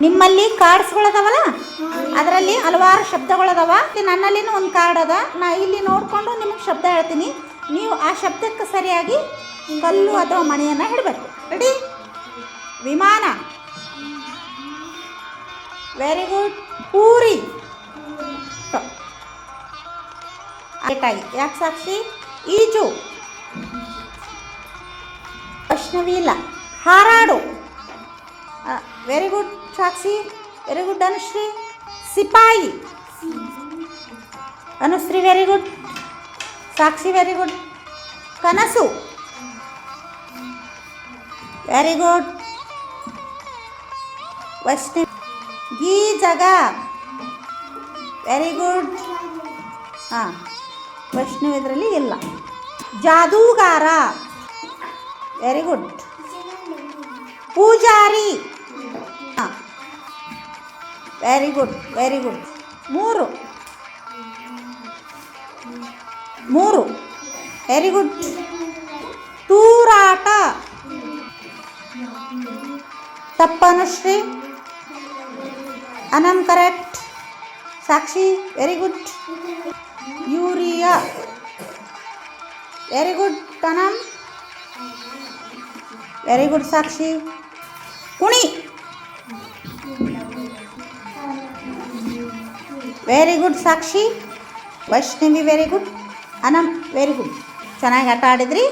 ನಿಮ್ಮಲ್ಲಿ ಕಾರ್ಡ್ಸ್ಗಳದಾವಲ್ಲ ಅದರಲ್ಲಿ ಹಲವಾರು ಶಬ್ದಗಳದಾವ. ನನ್ನಲ್ಲಿನೂ ಒಂದು ಕಾರ್ಡ್ ಅದ. ನಾ ಇಲ್ಲಿ ನೋಡಿಕೊಂಡು ನಿಮಗೆ ಶಬ್ದ ಹೇಳ್ತೀನಿ. ನೀವು ಆ ಶಬ್ದಕ್ಕೆ ಸರಿಯಾಗಿ ಕಲ್ಲು ಅಥವಾ ಮನೆಯನ್ನು ಹಿಡಬೇಕು ರೆಡಿ ವಿಮಾನ. ವೆರಿ ಗುಡ್ ಪೂರಿ. ಆಗಿ ಯಾಕೆ ಸಾಕ್ಷಿ? ಈಜು. ವೈಷ್ಣವಿಲ್ಲ ಹಾರಾಡು. Very good Sakshi. Very good Anushree. ಸಿಪಾಯಿ. Anushree very good Sakshi very good ಕನಸು. Very good Vaishnavi. ಈ ಜಗ. ವೆರಿ ಗುಡ್ ಹಾಂ, ವೈಷ್ಣವ್ ಇದರಲ್ಲಿ ಇಲ್ಲ. ಜಾದೂಗಾರ. ವೆರಿ ಗುಡ್ ಪೂಜಾರಿ. ವೆರಿ ಗುಡ್ ವೆರಿ ಗುಡ್ ಮೂರು. ಮೂರು. ವೆರಿ ಗುಡ್ ತೂರಾಟ. ತಪ್ಪನುಶ್ರೀ. Anam correct Sakshi very good urea very good Anam very good Sakshi. ಕುಣಿ. Very good Sakshi Vaishnavi very good Anam very good ಚೆನ್ನಾಗಿ ಆಟ ಆಡಿದ್ರಿ